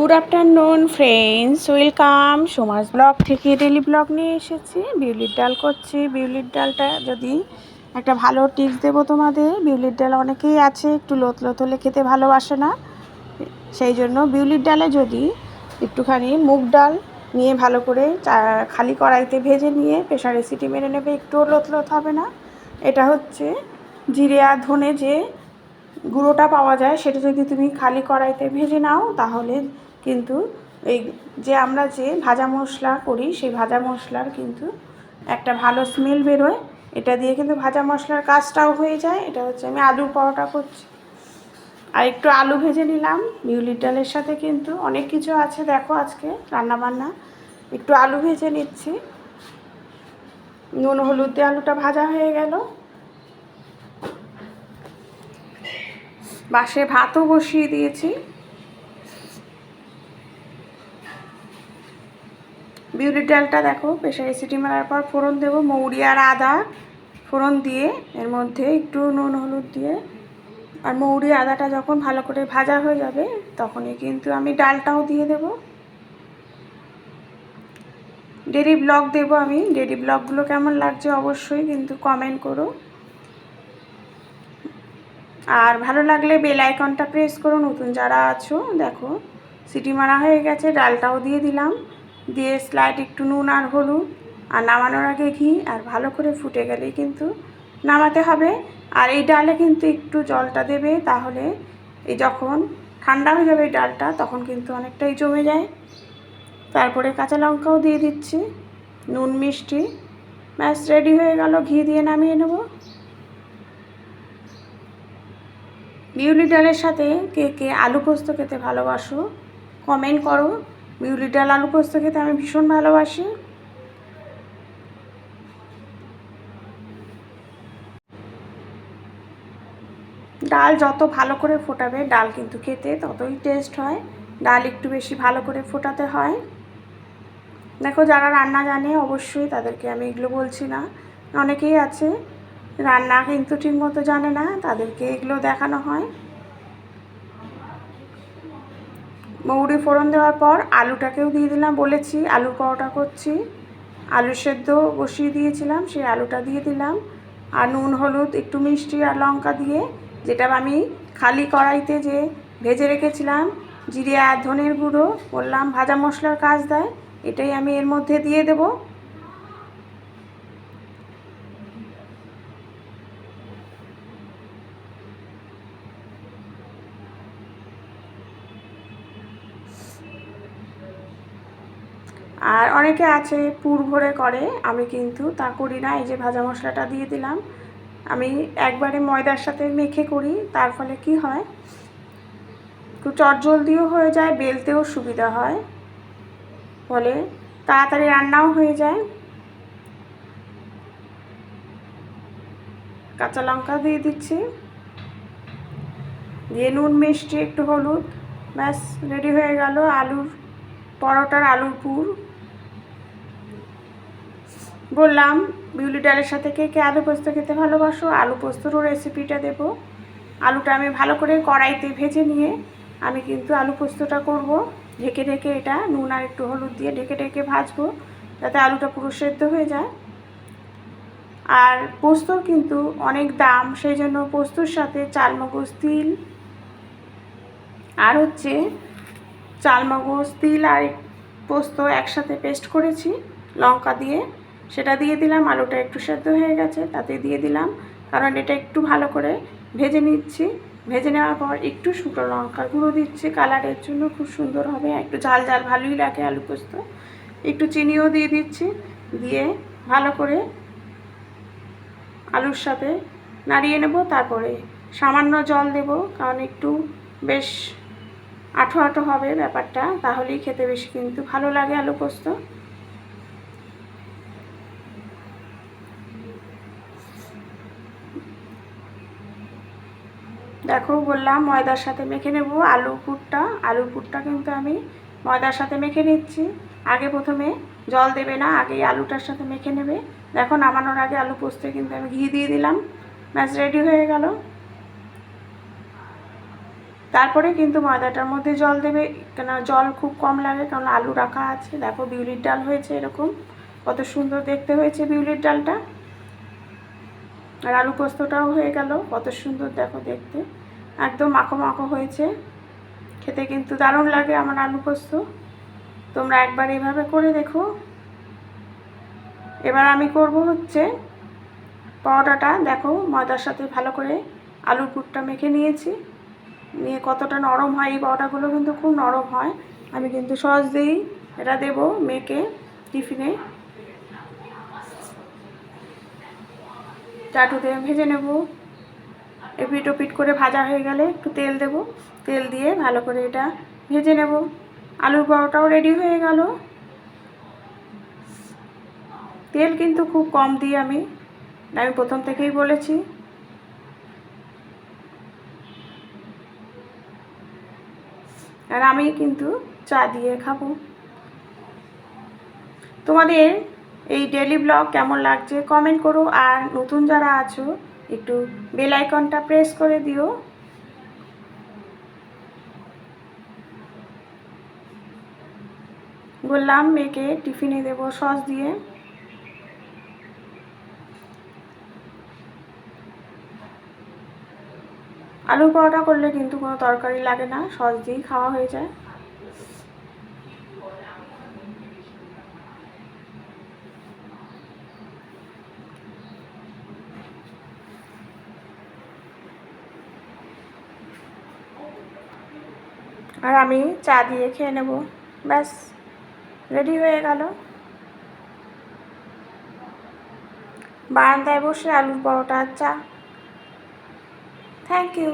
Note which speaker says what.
Speaker 1: Good afternoon friends welcome Samaj blog থেকে daily blog নিয়ে এসেছি। বিউলির ডাল করছি। বিউলির ডালটা যদি একটা ভালো টিপস দেবো তোমাদের, বিউলির ডাল অনেকেই আছে, একটু লোত লোত হলে খেতে ভালোবাসে না। সেই জন্য বিউলির ডালে যদি একটুখানি মুগ ডাল নিয়ে ভালো করে খালি কড়াইতে ভেজে নিয়ে প্রেশারে সিটি মেরে নেবে, একটুও লোত লোত হবে না। এটা হচ্ছে জিরে আর ধনে যে গুঁড়োটা পাওয়া যায়, সেটা যদি তুমি খালি কড়াইতে ভেজে নাও, তাহলে কিন্তু এই যে আমরা যে ভাজা মশলা করি, সেই ভাজা মশলার কিন্তু একটা ভালো স্মেল বেরোয়। এটা দিয়ে কিন্তু ভাজা মশলার কাজটাও হয়ে যায়। এটা হচ্ছে আমি আলুর পরোটা করছি। আর একটু আলু ভেজে নিলাম। বিউলির ডালের সাথে কিন্তু অনেক কিছু আছে। দেখো আজকে রান্নাবান্না। একটু আলু ভেজে নিচ্ছি। নুন, হলুদ দিয়ে আলুটা ভাজা হয়ে গেল। বাসে ভাতও বসিয়ে দিয়েছি। বিউলির ডালটা দেখো প্রেশারে সিটি মারার পর ফোড়ন দেবো, মৌরি আর আদা ফোড়ন দিয়ে, এর মধ্যে একটু নুন, হলুদ দিয়ে। আর মৌরি, আদাটা যখন ভালো করে ভাজা হয়ে যাবে, তখনই কিন্তু আমি ডালটাও দিয়ে দেব। ডেলি ব্লগ দেবো আমি ডেলি ব্লগগুলো কেমন লাগছে অবশ্যই কিন্তু কমেন্ট করো। আর ভালো লাগলে বেল আইকনটা প্রেস করো, নতুন যারা আছো, দেখো, সিটি মারা হয়ে গেছে, ডালটাও দিয়ে দিলাম। দিয়ে স্লাইড একটু নুন আর হলুদ আর নামানোর আগে ঘি আর ভালো করে ফুটে গেলেই কিন্তু নামাতে হবে। আর এই ডালে কিন্তু একটু জলটা দেবে তাহলে এই যখন ঠান্ডা হয়ে যাবে এই ডালটা তখন কিন্তু অনেকটাই জমে যায়। তারপরে কাঁচা লঙ্কাও দিয়ে দিচ্ছি, নুন, মিষ্টি। ব্যাস, রেডি হয়ে গেল, ঘি দিয়ে নামিয়ে নেব। বিউলি ডালের সাথে কে কে আলু পোস্ত খেতে ভালোবাসো কমেন্ট করো। বিউলি ডাল আলু পোস্ত খেতে আমি ভীষণ ভালোবাসি। ডাল যত ভালো করে ফোটাবে, ডাল কিন্তু খেতে ততই টেস্ট হয়। ডাল একটু বেশি ভালো করে ফোটাতে হয়। দেখো যারা রান্না জানে অবশ্যই তাদেরকে আমি এগুলো বলছি না। অনেকেই আছে, রান্না কিন্তু ঠিকমতো জানে না, তাদেরকে এগুলো দেখানো হয়। মৌরি ফোড়ন দেওয়ার পর আলুটাকেও দিয়ে দিলাম, বলেছি আলু পরোটা করছি। আলু সেদ্ধ বসিয়ে দিয়েছিলাম, সেই আলুটা দিয়ে দিলাম। আর নুন, হলুদ, একটু মিষ্টি আর লঙ্কা দিয়ে, যেটা আমি খালি কড়াইতে যে ভেজে রেখেছিলাম, জিরে আর ধনের গুঁড়ো, বললাম ভাজা মশলার কাজ দেয়, এটাই আমি এর মধ্যে দিয়ে দেবো। আর অনেকে আছে পুর ভরে করে, আমি কিন্তু তা করি না, এই যে ভাজা মশলাটা দিয়ে দিলাম। আমি একবারে ময়দার সাথে মেখে করি, তার ফলে কি হয়, একটু চটজলদিও হয়ে যায়, বেলতেও সুবিধা হয়, ফলে তাড়াতাড়ি রান্নাও হয়ে যায়। কাঁচা লঙ্কা দিয়ে দিচ্ছি, দিয়ে নুন, মিষ্টি, একটু হলুদ, ব্যাস, রেডি হয়ে গেল আলুর পরোটার আলুর পুর। বললাম, বিউলি ডালের সাথে কে কে আলু পোস্ত খেতে ভালোবাসো, আলু পোস্তরও রেসিপিটা দেবো। আলুটা আমি ভালো করে কড়াইতে ভেজে নিয়ে আমি কিন্তু আলু পোস্তটা করব। ঢেকে ঢেকে এটা নুন আর একটু হলুদ দিয়ে ঢেকে ঢেকে ভাজবো, যাতে আলুটা পুরো সেদ্ধ হয়ে যায়। আর পোস্তর কিন্তু অনেক দাম, সেই জন্য পোস্তর সাথে চালমগজ তিল আর হচ্ছে চালমগজ তিল আর পোস্ত একসাথে পেস্ট করেছি, লঙ্কা দিয়ে। সেটা দিয়ে দিলাম, আলুটা একটু সেদ্ধ হয়ে গেছে, তাতে দিয়ে দিলাম। কারণ এটা একটু ভালো করে ভেজে নিচ্ছি। ভেজে নেওয়ার পর একটু শুকনো লঙ্কা গুঁড়ো দিচ্ছি। কালারের জন্য খুব সুন্দর হবে। একটু ঝাল ঝাল ভালোই লাগে আলু পোস্ত। একটু চিনিও দিয়ে দিচ্ছি। দিয়ে ভালো করে আলুর সাথে নাড়িয়ে নেব। তারপরে সামান্য জল দেব, কারণ একটু বেশ আঠো আঠো হবে ব্যাপারটা। তাহলেই খেতে বেশি কিন্তু ভালো লাগে আলু পোস্ত। দেখো বললাম ময়দার সাথে মেখে নেব আলু পুরটা। আলু পুরটা কিন্তু আমি ময়দার সাথে মেখে নিচ্ছি। আগে প্রথমে জল দেবে না, আগে আলুটার সাথে মেখে নেবে। দেখো নামানোর আগে আলু পোস্তে কিন্তু আমি ঘি দিয়ে দিলাম। ম্যাচ রেডি হয়ে গেল। তারপরে কিন্তু ময়দাটার মধ্যে জল দেবে কেন জল খুব কম লাগে, কারণ আলু রাখা আছে। দেখো বিউলির ডাল হয়েছে এরকম। কত সুন্দর দেখতে হয়েছে বিউলির ডালটা। আর আলু পোস্তটাও হয়ে গেল। কত সুন্দর দেখো দেখতে। একদম মাখো মাখো হয়েছে। খেতে কিন্তু দারুণ লাগে আমার আলু পোস্ত। তোমরা একবার এভাবে করে দেখো। এবার আমি করব হচ্ছে পরোটাটা। দেখো, ময়দার সাথে ভালো করে আলুর পুরটা মেখে নিয়েছি। নিয়ে কতটা নরম হয় এই পরোটাগুলো কিন্তু খুব নরম হয়। আমি কিন্তু সস দিই এটা দেবো মেখে টিফিনে। চাটুতে ভেজে নেব। এপিট ওপিট করে ভাজা হয়ে গেলে একটু তেল দেব। তেল দিয়ে ভালো করে এটা ভেজে নেব। আলুর পরোটাও রেডি হয়ে গেল। তেল কিন্তু খুব কম দিই আমি আমি প্রথম থেকেই বলেছি। আর আমি কিন্তু চা দিয়ে খাব। তোমাদের এই ডেলি ব্লগ কেমন লাগছে? কমেন্ট করো। আর নতুন যারা আছো একটু বেল আইকনটা প্রেস করে দিও। বললাম, মেয়েকে টিফিনে দেবো সস দিয়ে। আলু পরোটা করলে কিন্তু কোনো তরকারি লাগে না, সস দিয়েই খাওয়া হয়ে যায়। আর আমি চা দিয়ে খেয়ে নেব। ব্যাস, রেডি হয়ে গেল। বারান্দায় বসে আলুর পরোটা চা। Thank you